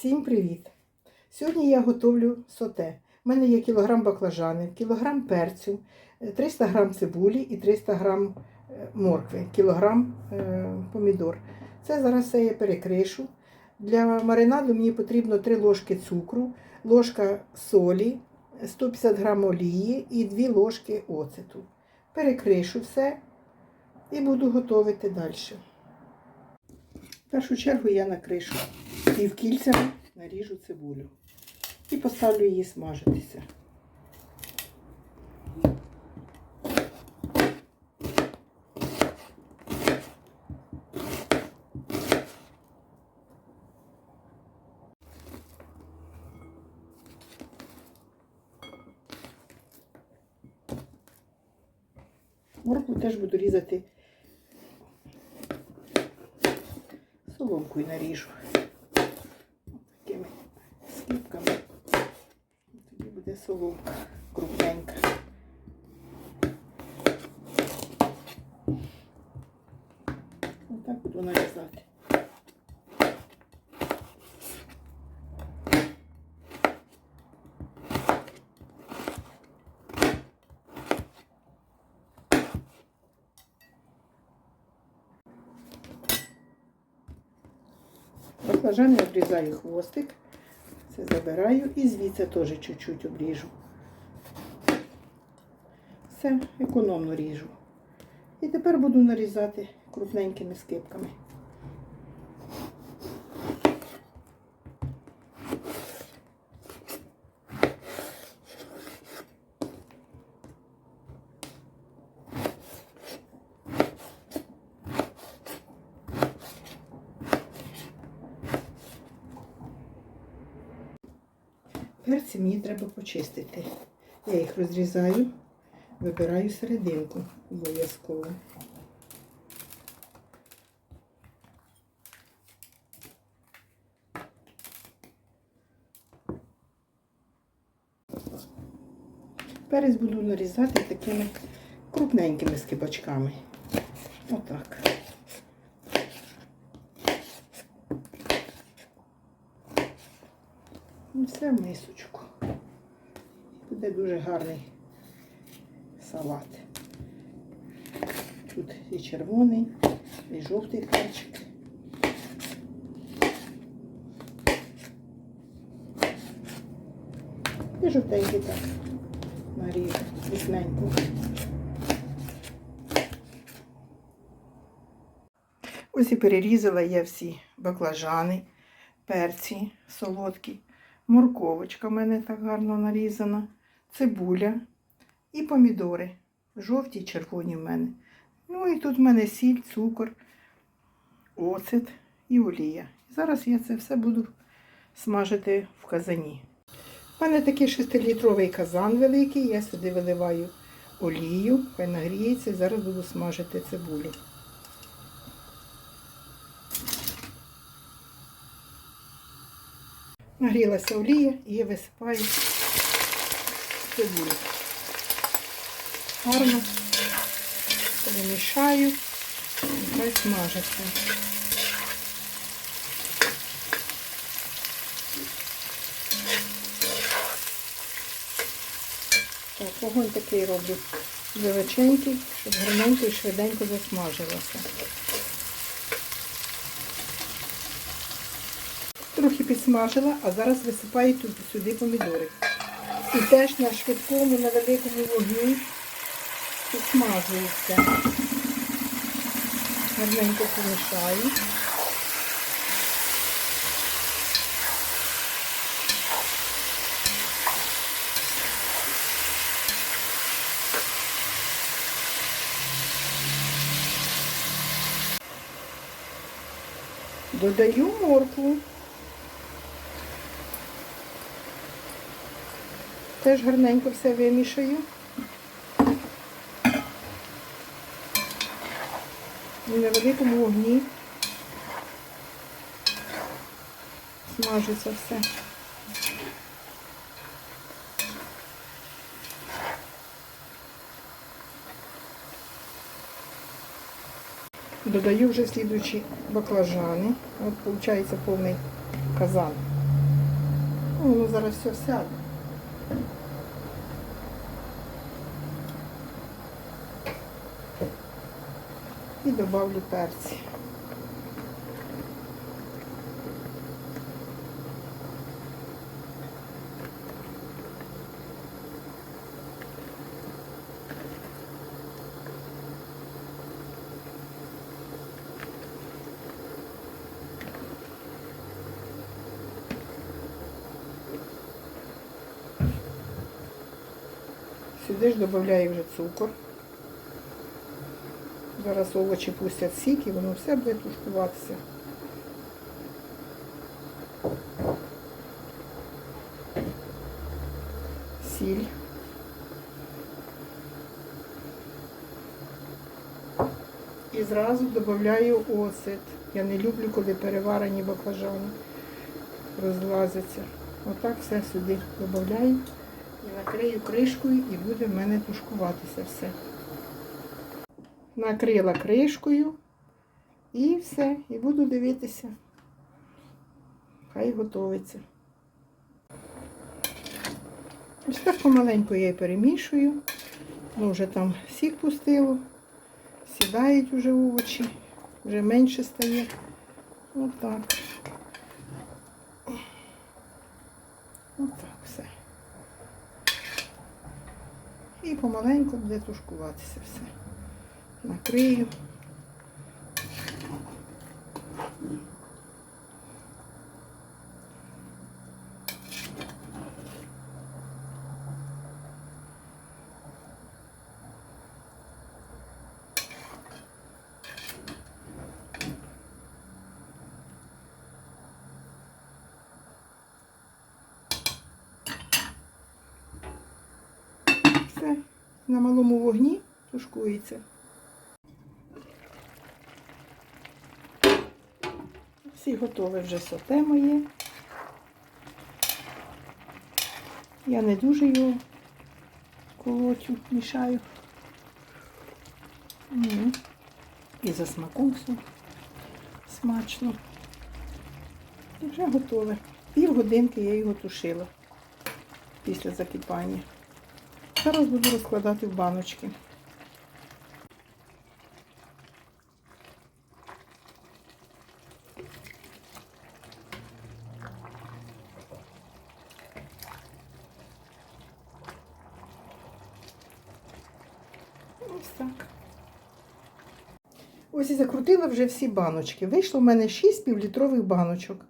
Всім привіт! Сьогодні я готовлю соте. У мене є кілограм баклажанів, кілограм перцю, е, 300 грам цибулі і 300 грам е, моркви, кілограм е, помідор. Це зараз все я перекришу. Для маринаду мені потрібно 3 ложки цукру, ложка солі, 150 грам олії і 2 ложки оцету. Перекришу все і буду готувати далі. В першу чергу я накришу півкільцями наріжу цибулю і поставлю її смажитися. Моркву теж буду різати соломкою наріжу скипками. Тоді буде соломка крупненька. Отак буду нарізати. Баклажани обрізаю хвостик. Це забираю і звідси теж чуть-чуть обріжу. Все, економно ріжу. І тепер буду нарізати крупненькими скипками. Перці мені треба почистити. Я їх розрізаю, вибираю серединку обов'язково. Перець буду нарізати такими крупненькими скибочками. Отак. Все в мисочку. Буде дуже гарний салат. Тут і червоний, і жовтий перчик. І жовтенький так наріжу вкусненько. Ось і перерізала я всі баклажани, перці солодкі. Морковочка в мене так гарно нарізана, цибуля і помідори. Жовті червоні в мене. Ну і тут в мене сіль, цукор, оцет і олія. Зараз я це все буду смажити в казані. У мене такий 6-літровий казан великий, я сюди виливаю олію, хай нагріється, зараз буду смажити цибулю. Нагрілася олія і висипаю цибулю. Гарно перемішаю хай смажиться. Так, вогонь такий роблю величенький, щоб гарненько і швиденько засмажилося. Трохи підсмажила, а зараз висипаю тут сюди помідори. І теж на швидкому, на великому вогні підсмажується. Гарненько помішаю. Додаю моркву. Теж гарненько все вимішаю. І на великому вогні смажиться все. Додаю вже слідуючі баклажани. От виходить повний казан. Ну, зараз все сяде. І добавлю перці. Сюди ж додаю вже цукор. Зараз овочі пустять сік і воно все буде тушкуватися. Сіль. І зразу додаю оцет. Я не люблю, коли переварені баклажани розлазяться. Отак все сюди додаю. І накрию кришкою і буде в мене тушкуватися все. Накрила кришкою і все. І буду дивитися. Хай готовиться. Ось так помаленьку я і перемішую. Ну, вже там сік пустило. Сідають вже овочі, вже менше стає. Отак. Отак все. І помаленьку буде тушкуватися все. Накрию. На малому вогні тушкується. Всі готові вже соте моє. Я не дуже його колотю, мішаю. І за смаком все смачно. І вже готове. Пів годинки я його тушила після закипання. Зараз буду розкладати в баночки. Ось. Ось і закрутила вже всі баночки. Вийшло в мене 6 півлітрових баночок.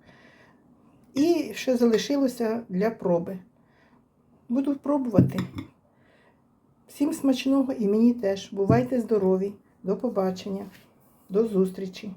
І ще залишилося для проби. Буду пробувати. Всім смачного і мені теж. Бувайте здорові. До побачення. До зустрічі.